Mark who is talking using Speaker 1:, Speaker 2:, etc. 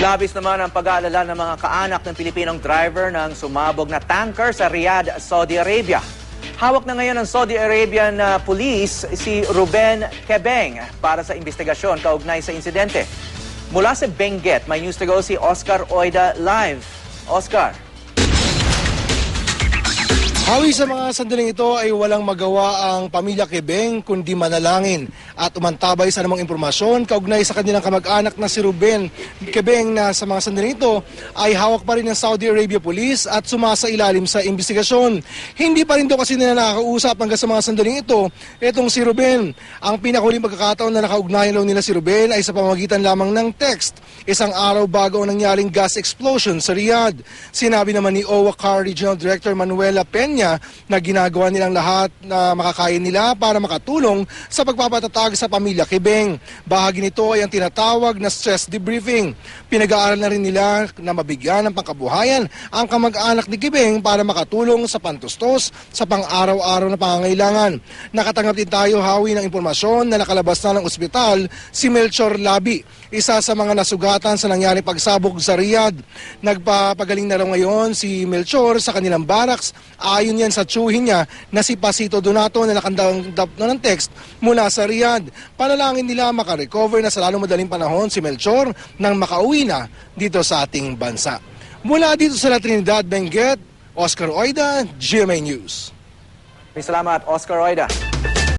Speaker 1: Labis naman ang pag-aalala ng mga kaanak ng Pilipinong driver ng sumabog na tanker sa Riyadh, Saudi Arabia. Hawak na ngayon ng Saudi Arabian uh, police si Ruben Kebeng para sa investigasyon kaugnay sa insidente. Mula sa Benguet, may news to go si Oscar Oida live. Oscar.
Speaker 2: Hawi sa mga sandaling ito ay walang magawa ang pamilya Kebeng kundi manalangin at umantabay sa namang impormasyon kaugnay sa kanilang kamag-anak na si Ruben Kebeng na sa mga sandaling ito ay hawak pa rin ng Saudi Arabia Police at sumasa ilalim sa investigasyon. Hindi pa rin daw kasi nila nakakausap hanggang sa mga sandaling ito itong si Ruben. Ang pinakahuling pagkakataon na nakaugnayan daw nila si Ruben ay sa pamagitan lamang ng text isang araw bago ang nangyaring gas explosion sa Riyadh. Sinabi naman ni OWA Car Regional Director Manuela Peña na ginagawa nilang lahat na makakaya nila para makatulong sa pagpapatatag sa pamilya Kibeng. Bahagi nito ay ang tinatawag na stress debriefing. Pinag-aaral na rin nila na mabigyan ng pangkabuhayan ang kamag-anak ni Kibeng para makatulong sa pantustos sa pang-araw-araw na pangangailangan. Nakatanggap din tayo hawi ng impormasyon na nakalabas na ng ospital si Melchor Labi, isa sa mga nasugatan sa nangyaring pagsabog sa Riyadh. Nagpapagaling na raw ngayon si Melchor sa kanilang barracks ayon yan sa tsuhin niya na si Pasito Donato na nakandanggap na ng text mula sa Riyadh. Panalangin nila makarecover na sa lalong madaling panahon si Melchor nang makauwi na dito sa ating bansa. Mula dito sa La Trinidad, Benguet, Oscar Oida, GMA News.
Speaker 1: Salamat, Oscar Oida.